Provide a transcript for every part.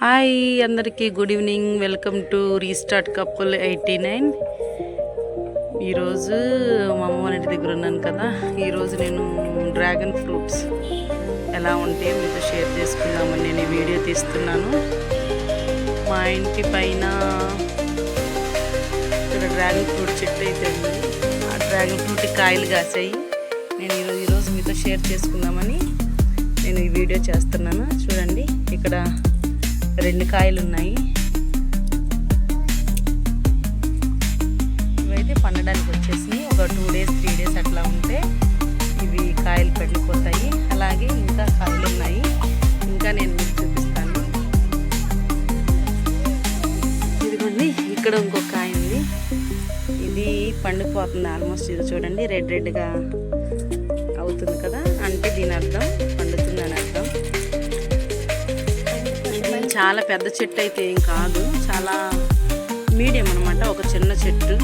Hi అందరికీ good evening. Welcome to restart couple eighty nine. ఈరోజు మా అమ్మ ఇంటి దగ్గర ఉన్నాను కదా. ఈరోజు నేను డ్రాగన్ ఫ్రూట్స్ ఎలా ఉంటే మీతో షేర్ చేసుకుందామని నేను ఈ వీడియో తీస్తున్నాను. మా ఇంటి పైన ఇక్కడ డ్రాగన్ ఫ్రూట్ చెట్టు అయితే ఉంది. ఆ డ్రాగన్ ఫ్రూట్ కాయలు కాసాయి. నేను ఈరోజు ఈరోజు మీతో షేర్ చేసుకుందామని నేను ఈ వీడియో చేస్తున్నాను. చూడండి ఇక్కడ రెండు కాయలు ఉన్నాయి ఇవైతే పండడానికి వచ్చేసి ఒక టూ డేస్ త్రీ డేస్ అట్లా ఉంటే ఇవి కాయలు పెళ్ళిపోతాయి అలాగే ఇంకా కాయలు ఉన్నాయి ఇంకా నేను మీకు చూపిస్తాను. ఇదిగోండి ఇక్కడ ఇంకొక కాయ ఉంది. ఇది పండుకుపోతుంది ఆల్మోస్ట్. ఇది చూడండి రెడ్ రెడ్గా అవుతుంది కదా? అంటే దీని అర్థం పండుగ చాలా పెద్ద చెట్టు అయితే ఏం కాదు. చాలా మీడియం అనమాట ఒక చిన్న చెట్టు.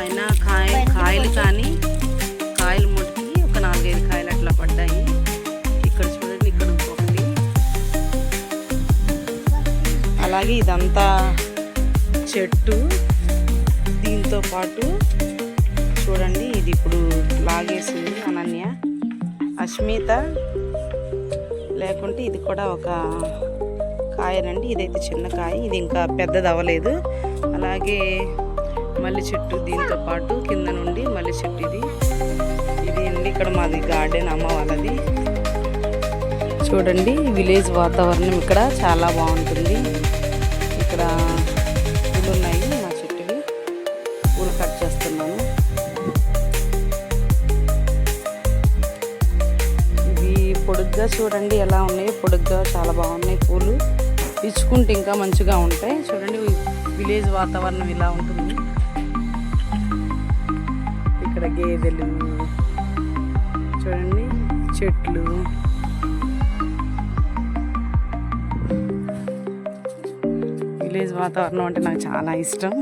అయినా కాయ కాయలు కానీ కాయలు ముడికి ఒక నాలుగైదు కాయలు అట్లా పడ్డాయి. ఇక్కడ చూడండి ఇక్కడ ఇంకొకటి అలాగే ఇదంతా చెట్టు. దీంతో పాటు చూడండి ఇది ఇప్పుడు లాగేసింది అనన్య. అస్మిత లేకుంటే ఇది కూడా ఒక కాయనండి. ఇదైతే చిన్న కాయ. ఇది ఇంకా పెద్దది అవ్వలేదు. అలాగే మల్లి చెట్టు దీంతో పాటు కింద నుండి మల్లి చెట్టు ఇది. ఇది అండి ఇక్కడ మాది గార్డెన్ అమ్మ వాళ్ళది. చూడండి విలేజ్ వాతావరణం ఇక్కడ చాలా బాగుంటుంది. ఇక్కడ పూలు ఉన్నాయి మా చెట్టువి. పూలు కట్ చేస్తున్నాను. ఇవి పొడుగ్గా చూడండి ఎలా ఉన్నాయి. పొడుగ్గా చాలా బాగున్నాయి పూలు. ఇచ్చుకుంటే ఇంకా మంచిగా ఉంటాయి. చూడండి విలేజ్ వాతావరణం ఇలా ఉంటుంది. ఇక్కడ గేదెలు చూడండి చెట్లు. విలేజ్ వాతావరణం అంటే నాకు చాలా ఇష్టం.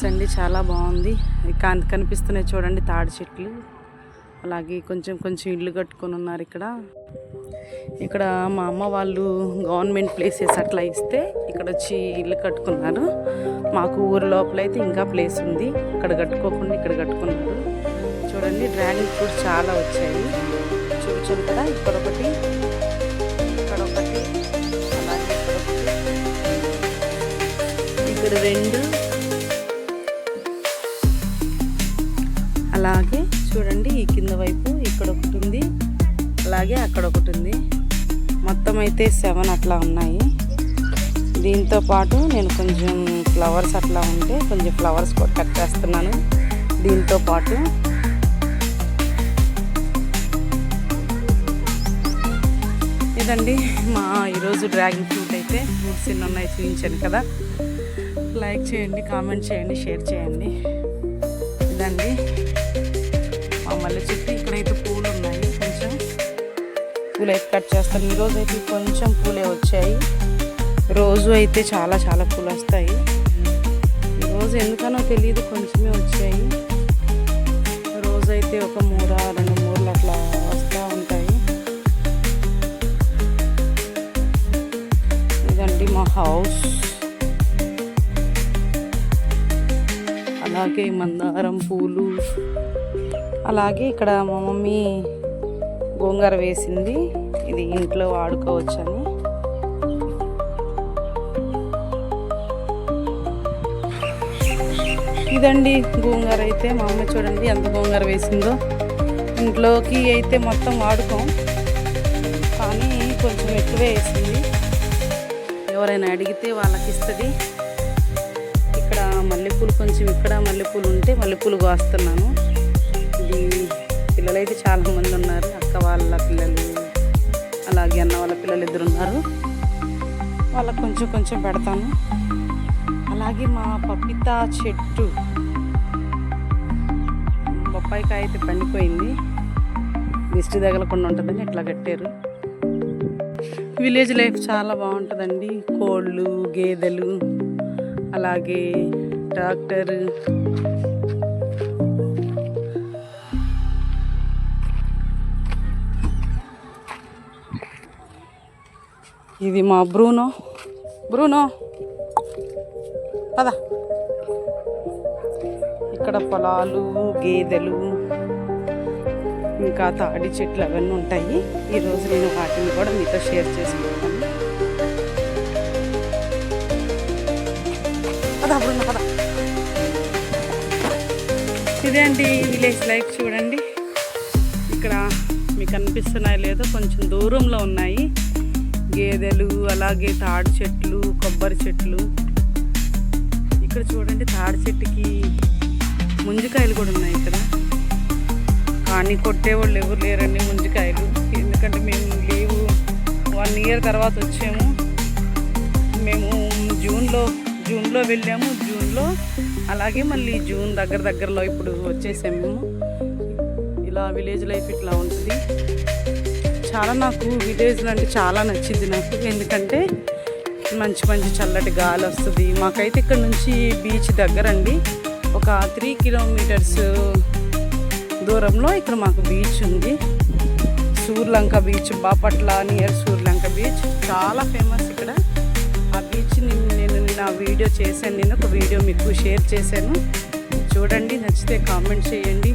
ప్లేస్ అండి చాలా బాగుంది. కాంతి కనిపిస్తున్నాయి చూడండి తాడి చెట్లు. అలాగే కొంచెం కొంచెం ఇల్లు కట్టుకొని ఉన్నారు ఇక్కడ. ఇక్కడ మా అమ్మ వాళ్ళు గవర్నమెంట్ ప్లేసెస్ అట్లా ఇస్తే ఇక్కడ వచ్చి ఇల్లు కట్టుకున్నారు. మాకు ఊరు లోపల అయితే ఇంకా ప్లేస్ ఉంది. ఇక్కడ కట్టుకోకుండా ఇక్కడ కట్టుకున్నారు. చూడండి డ్రాగన్ ఫ్రూట్ చాలా వచ్చాయి. చూపించాను కదా ఇక్కడ ఒకటి ఇక్కడ ఒకటి అలాగే ఇక్కడ ఒకటి. ఇక్కడ రెండు అలాగే అక్కడ ఒకటి ఉంది. మొత్తం అయితే సెవెన్ అట్లా ఉన్నాయి. దీంతో పాటు నేను కొంచెం ఫ్లవర్స్ అట్లా ఉంటే కొంచెం ఫ్లవర్స్ కూడా కట్ చేస్తున్నాను. దీంతో పాటు ఇదండి మా ఈరోజు డ్రాగన్ ఫ్రూట్ అయితే ఫ్రూట్స్ ఎన్ని ఉన్నాయి చూపించాను కదా. లైక్ చేయండి కామెంట్ చేయండి షేర్ చేయండి. ఇదండి మా మల్లె చెట్టు. ఇక్కడైతే పూలు అయితే కట్ చేస్తాను. ఈరోజు అయితే కొంచెం పూలే వచ్చాయి. రోజు అయితే చాలా చాలా పూలు వస్తాయి. ఈరోజు ఎందుకనో తెలియదు కొంచెమే వచ్చాయి. రోజు అయితే ఒక మూర రెండు మూరలు అట్లా వస్తూ ఉంటాయి. ఇదండి మా హౌస్. అలాగే మందారం పూలు. అలాగే ఇక్కడ మా మమ్మీ గోంగూర వేసింది. ఇది ఇంట్లో వాడుకోవచ్చని. ఇదండి గోంగూర అయితే. మా అమ్మ చూడండి ఎంత గోంగూర వేసిందో. ఇంట్లోకి అయితే మొత్తం వాడుకోం. కానీ కొంచెం ఎక్కువ వేసింది. ఎవరైనా అడిగితే వాళ్ళకి ఇస్తుంది ఇక్కడ మల్లెపూలు కొంచెం ఇక్కడ మల్లెపూలు ఉంటే మల్లెపూలు కోస్తున్నాను. ఇది పిల్లలైతే చాలా మంది ఉన్నారు. అన్న వాళ్ళ పిల్లలు ఇద్దరు ఉన్నారు. వాళ్ళకి కొంచెం కొంచెం పెడతాను. అలాగే మా పపితా చెట్టు. బొప్పాయికాయ అయితే పండిపోయింది. దిష్టి తగలకుండా ఉంటుందని ఇట్లా కట్టారు. విలేజ్ లైఫ్ చాలా బాగుంటుందండి. కోళ్ళు గేదెలు అలాగే ట్రాక్టర్ ఇది మా బ్రూనో. బ్రూనో. పద. ఇక్కడ పొలాలు గేదెలు ఇంకా తాడి చెట్లు అవన్నీ ఉంటాయి. ఈరోజు నేను వాటిని కూడా మీతో షేర్ చేసుకుంటాను. పదా బ్రూనో పద. ఇదే అండి విలేజ్ లైఫ్ చూడండి. ఇక్కడ మీకు అనిపిస్తున్నాయి లేదో కొంచెం దూరంలో ఉన్నాయి. గేదెలు అలాగే తాడి చెట్లు కొబ్బరి చెట్లు. ఇక్కడ చూడండి తాడి చెట్టుకి ముంజికాయలు కూడా ఉన్నాయి ఇక్కడ. కానీ కొట్టేవాళ్ళు ఎవరు లేరండి ముంజికాయలు. ఎందుకంటే మేము లేవు. వన్ ఇయర్ తర్వాత వచ్చాము. మేము జూన్లో జూన్లో వెళ్ళాము. జూన్లో అలాగే మళ్ళీ జూన్ దగ్గర దగ్గరలో ఇప్పుడు వచ్చేసాము ఇలా విలేజ్ లైఫ్ ఇట్లా ఉంటుంది. చాలా నాకు విలేజ్లో అంటే చాలా నచ్చింది నాకు. ఎందుకంటే మంచి మంచి చల్లటి గాలి వస్తుంది. మాకైతే ఇక్కడ నుంచి బీచ్ దగ్గర అండి ఒక త్రీ కిలోమీటర్స్ దూరంలో ఇక్కడ మాకు బీచ్ ఉంది. Suryalanka beach Bapatla near Suryalanka beach చాలా ఫేమస్ ఇక్కడ. ఆ బీచ్ని నేను నా వీడియో చేశాను. నేను ఒక వీడియో మీకు షేర్ చేశాను. చూడండి నచ్చితే కామెంట్ చేయండి.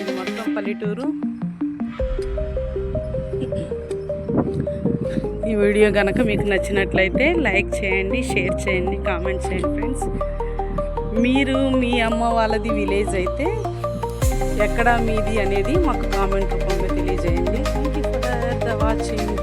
ఇది మొత్తం పల్లెటూరు. ఈ వీడియో కనుక మీకు నచ్చినట్లయితే లైక్ చేయండి షేర్ చేయండి కామెంట్ చేయండి ఫ్రెండ్స్. మీరు మీ అమ్మ వాళ్ళది విలేజ్ అయితే ఎక్కడ మీది అనేది మాకు కామెంట్ రూపంలో తెలియజేయండి. Thank you for the watching